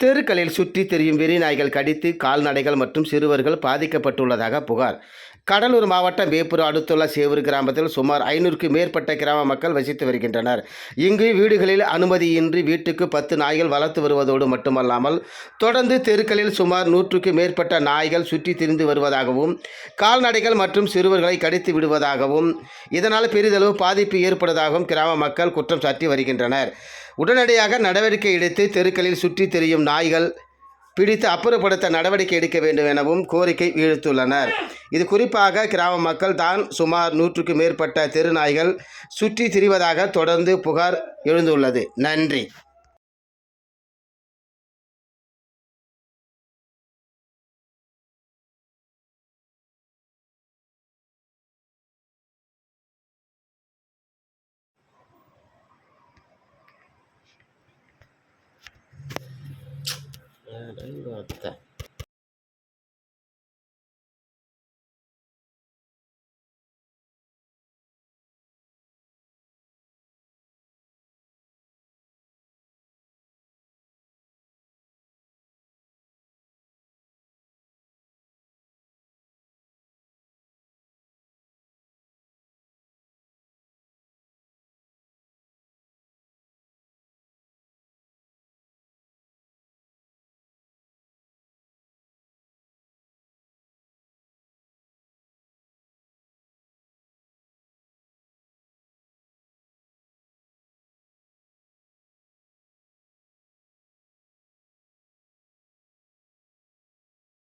தெருக்களில் சுற்றி திரியும் வெறி நாய்கள் கடித்து கால்நடைகள் மற்றும் சிறுவர்கள் பாதிக்கப்பட்டுள்ளதாக புகார். கடலூர் மாவட்டம் வேப்பூர் அடுத்துள்ள சேவூர் கிராமத்தில் சுமார் ஐநூறுக்கும் மேற்பட்ட கிராம மக்கள் வசித்து வருகின்றனர். இங்கு வீடுகளில் அனுமதியின்றி வீட்டுக்கு பத்து நாய்கள் வளர்த்து வருவதோடு மட்டுமல்லாமல் தொடர்ந்து தெருக்களில் சுமார் நூற்றுக்கும் மேற்பட்ட நாய்கள் சுற்றி திரிந்து வருவதாகவும் கால்நடைகள் மற்றும் சிறுவர்களை கடித்து விடுவதாகவும் இதனால் பெரிதளவு பாதிப்பு ஏற்படுவதாகவும் கிராம மக்கள் குற்றம் சாட்டி வருகின்றனர். உடனடியாக நடவடிக்கை எடுத்து தெருக்களில் சுற்றி திரியும் நாய்கள் பிடித்து அப்புறப்படுத்த நடவடிக்கை எடுக்க வேண்டும் எனவும் கோரிக்கை விடுத்துள்ளனர். இது குறிப்பாக கிராம மக்கள் தான் சுமார் நூற்றுக்கு மேற்பட்ட தெரு நாய்கள் சுற்றி திரிவதாக தொடர்ந்து புகார் எழுந்துள்ளது. நன்றி. 这我。